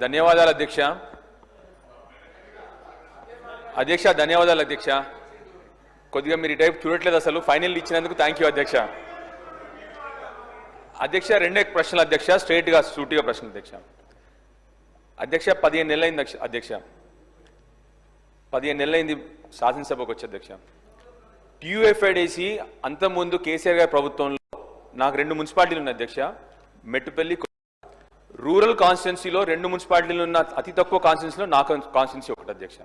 ధన్యవాదాలు అధ్యక్ష. అధ్యక్ష ధన్యవాదాలు అధ్యక్ష. కొద్దిగా మీరు ఈ టైప్ చూడట్లేదు అసలు. ఫైనల్ ఇచ్చినందుకు థ్యాంక్ యూ అధ్యక్ష. అధ్యక్ష రెండే ప్రశ్నలు అధ్యక్ష. స్ట్రైట్గా సూటిగా ప్రశ్న అధ్యక్ష. అధ్యక్ష పదిహేను నెలలైంది అధ్యక్ష- అధ్యక్ష. పదిహేను నెలలైంది శాసనసభకు వచ్చి అధ్యక్ష. టీయూఎఫ్ఐడిసి అంతకుముందు కేసీఆర్ గారి ప్రభుత్వంలో నాకు రెండు మున్సిపాలిటీలు ఉన్నాయి అధ్యక్ష. మెట్టుపల్లి రూరల్ కాన్స్టిట్యున్సీలో రెండు మున్సిపాలిటీలు ఉన్న అతి తక్కువ కాన్స్టిట్యున్సీలో నా కాన్స్టిట్యున్సీ ఒకటి అధ్యక్ష.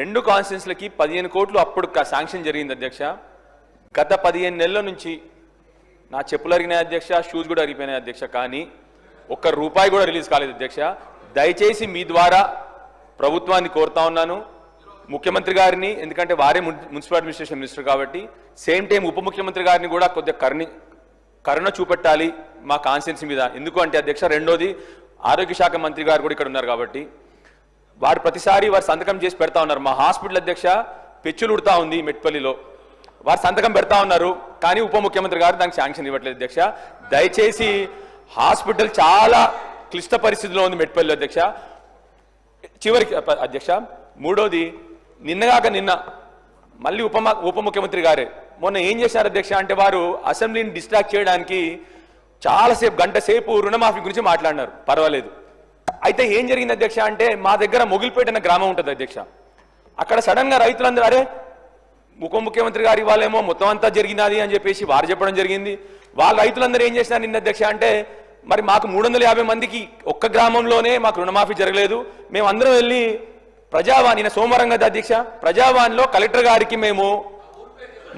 రెండు కాన్స్టిట్యున్సీలకి పదిహేను కోట్లు అప్పుడు శాంక్షన్ జరిగింది అధ్యక్ష. గత పదిహేను నెలల నుంచి నా చెప్పులు అరిగినాయి అధ్యక్ష షూస్ కూడా అరిగిపోయినాయి అధ్యక్ష. కానీ ఒక్క రూపాయి కూడా రిలీజ్ కాలేదు అధ్యక్ష. దయచేసి మీ ద్వారా ప్రభుత్వాన్ని కోరుతా ఉన్నాను. ముఖ్యమంత్రి గారిని ఎందుకంటే వారే మున్సిపల్ అడ్మినిస్ట్రేషన్ మినిస్టర్ కాబట్టి సేమ్ టైం ఉప ముఖ్యమంత్రి గారిని కూడా కొద్దిగా కరుణి కరుణ చూపెట్టాలి మా కాన్స్టిట్యున్సీ మీద. ఎందుకు అంటే అధ్యక్ష రెండోది ఆరోగ్య శాఖ మంత్రి గారు కూడా ఇక్కడ ఉన్నారు కాబట్టి. వారు ప్రతిసారి వారు సంతకం చేసి పెడతా ఉన్నారు. మా హాస్పిటల్ అధ్యక్ష పెచ్చులు ఉడతా ఉంది మెట్పల్లిలో. వారు సంతకం పెడతా ఉన్నారు కానీ ఉప ముఖ్యమంత్రి గారు దానికి శాంక్షన్ ఇవ్వట్లేదు అధ్యక్ష. దయచేసి హాస్పిటల్ చాలా క్లిష్ట పరిస్థితిలో ఉంది మెట్పల్లి అధ్యక్ష. చివరికి అధ్యక్ష మూడోది నిన్నగాక నిన్న మళ్ళీ ఉప ఉప ముఖ్యమంత్రి గారే మొన్న ఏం చేశారు అధ్యక్ష అంటే వారు అసెంబ్లీని డిస్ట్రాక్ట్ చేయడానికి చాలాసేపు గంట సేపు రుణమాఫీ గురించి మాట్లాడినారు. పర్వాలేదు. అయితే ఏం జరిగింది అధ్యక్ష అంటే మా దగ్గర మొగిలిపేట అనే గ్రామం ఉంటుంది అధ్యక్ష. అక్కడ సడన్గా రైతులందరూ అరే ఉప ముఖ్యమంత్రి గారి వాళ్ళేమో మొత్తం అంతా జరిగినది అని చెప్పేసి వారు చెప్పడం జరిగింది. వాళ్ళ రైతులందరూ ఏం చేసినారు నిన్న అధ్యక్ష అంటే మరి మాకు మూడు వందల యాభై మందికి ఒక్క గ్రామంలోనే మాకు రుణమాఫీ జరగలేదు. మేము అందరం వెళ్ళి ప్రజావాణి సోమవారం కదా అధ్యక్ష ప్రజావాణిలో కలెక్టర్ గారికి మేము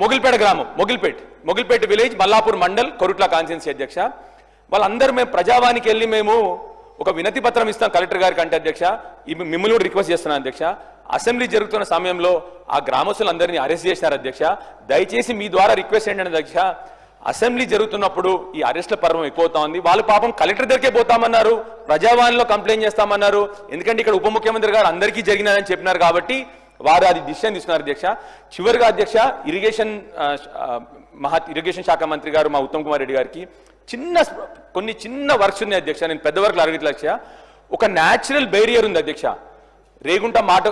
మొగిల్పేట గ్రామం మొగిల్పేట్ మొగిల్పేట విలేజ్ మల్లాపూర్ మండల్ కొరుట్ల కాన్స్టిట్యున్సీ అధ్యక్ష. వాళ్ళందరూ మేము ప్రజావానికి వెళ్ళి మేము ఒక వినతి పత్రం ఇస్తాం కలెక్టర్ గారికి అంటే అధ్యక్ష. మిమ్మల్ని కూడా రిక్వెస్ట్ చేస్తున్నాను అధ్యక్ష. అసెంబ్లీ జరుగుతున్న సమయంలో ఆ గ్రామస్తులందరినీ అరెస్ట్ చేసినారు అధ్యక్ష. దయచేసి మీ ద్వారా రిక్వెస్ట్ ఏంటంటే అధ్యక్ష అసెంబ్లీ జరుగుతున్నప్పుడు ఈ అరెస్ట్ల పర్వం ఎక్కువవుతా ఉంది వాళ్ళు పాపం కలెక్టర్ దగ్గరికే పోతామన్నారు ప్రజావాణిలో కంప్లైంట్ చేస్తామన్నారు. ఎందుకంటే ఇక్కడ ఉప ముఖ్యమంత్రి గారు అందరికీ జరిగినదని చెప్పినారు కాబట్టి వారు అది డిసిషన్ తీసుకున్నారు అధ్యక్ష. చివరిగా అధ్యక్ష ఇరిగేషన్ మహా ఇరిగేషన్ శాఖ మంత్రి గారు మా ఉత్తమ్ కుమార్ రెడ్డి గారికి చిన్న కొన్ని చిన్న వర్క్స్ ఉన్నాయి అధ్యక్ష. నేను పెద్ద వర్క్లు అడగట్లక్ష ఒక న్యాచురల్ బేరియర్ ఉంది అధ్యక్ష. రేగుంట మాట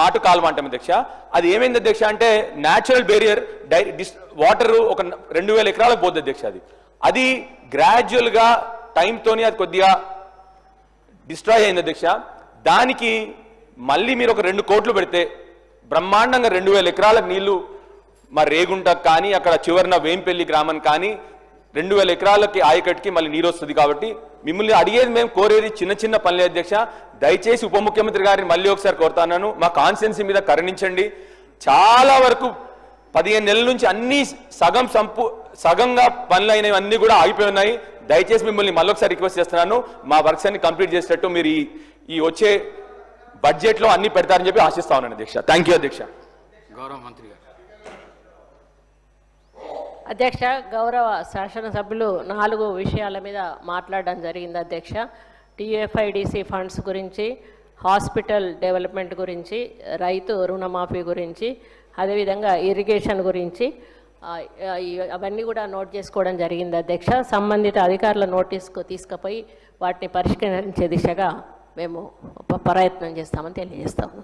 మాటు కాలువ అంటాం అధ్యక్ష. అది ఏమైంది అధ్యక్ష అంటే న్యాచురల్ బేరియర్ డై డిస్ వాటర్ ఒక రెండు వేల ఎకరాలకు పోద్ది అధ్యక్ష అది. అది గ్రాడ్యువల్గా టైంతోని అది కొద్దిగా డిస్ట్రాయ్ అయింది అధ్యక్ష. దానికి మళ్ళీ మీరు ఒక రెండు కోట్లు పెడితే బ్రహ్మాండంగా రెండు వేల ఎకరాలకు నీళ్ళు మా రేగుంట కానీ అక్కడ చివరిన వేంపల్లి గ్రామం కానీ రెండు వేల ఎకరాలకి ఆయకట్టుకి మళ్ళీ నీరు వస్తుంది కాబట్టి మిమ్మల్ని అడిగేది మేము కోరేది చిన్న చిన్న పనులే అధ్యక్ష. దయచేసి ఉప ముఖ్యమంత్రి గారిని మళ్ళీ ఒకసారి కోరుతాను మా కాన్స్టిట్యున్సీ మీద కరుణించండి. చాలా వరకు పదిహేను నెలల నుంచి అన్ని సగం సంపు సగంగా పనులు అన్నీ కూడా ఆగిపోయి ఉన్నాయి. దయచేసి మిమ్మల్ని మళ్ళొకసారి రిక్వెస్ట్ చేస్తున్నాను. మా వర్క్స్ అన్ని కంప్లీట్ చేసేటట్టు మీరు ఈ ఈ వచ్చే బడ్జెట్లో అన్ని పెడతారని చెప్పి ఆశిస్తా ఉన్నాను అధ్యక్ష థ్యాంక్ యూ అధ్యక్ష గౌరవ మంత్రి గారు. అధ్యక్ష గౌరవ శాసనసభ్యులు నాలుగు విషయాల మీద మాట్లాడడం జరిగింది అధ్యక్ష. టీఎఫ్ఐడిసి ఫండ్స్ గురించి హాస్పిటల్ డెవలప్మెంట్ గురించి రైతు రుణమాఫీ గురించి అదేవిధంగా ఇరిగేషన్ గురించి అవన్నీ కూడా నోట్ చేసుకోవడం జరిగింది అధ్యక్ష. సంబంధిత అధికారుల నోటీస్కు తీసుకుపోయి వాటిని పరిష్కరించే దిశగా మేము ప- ప్రయత్నం చేస్తామని తెలియజేస్తాము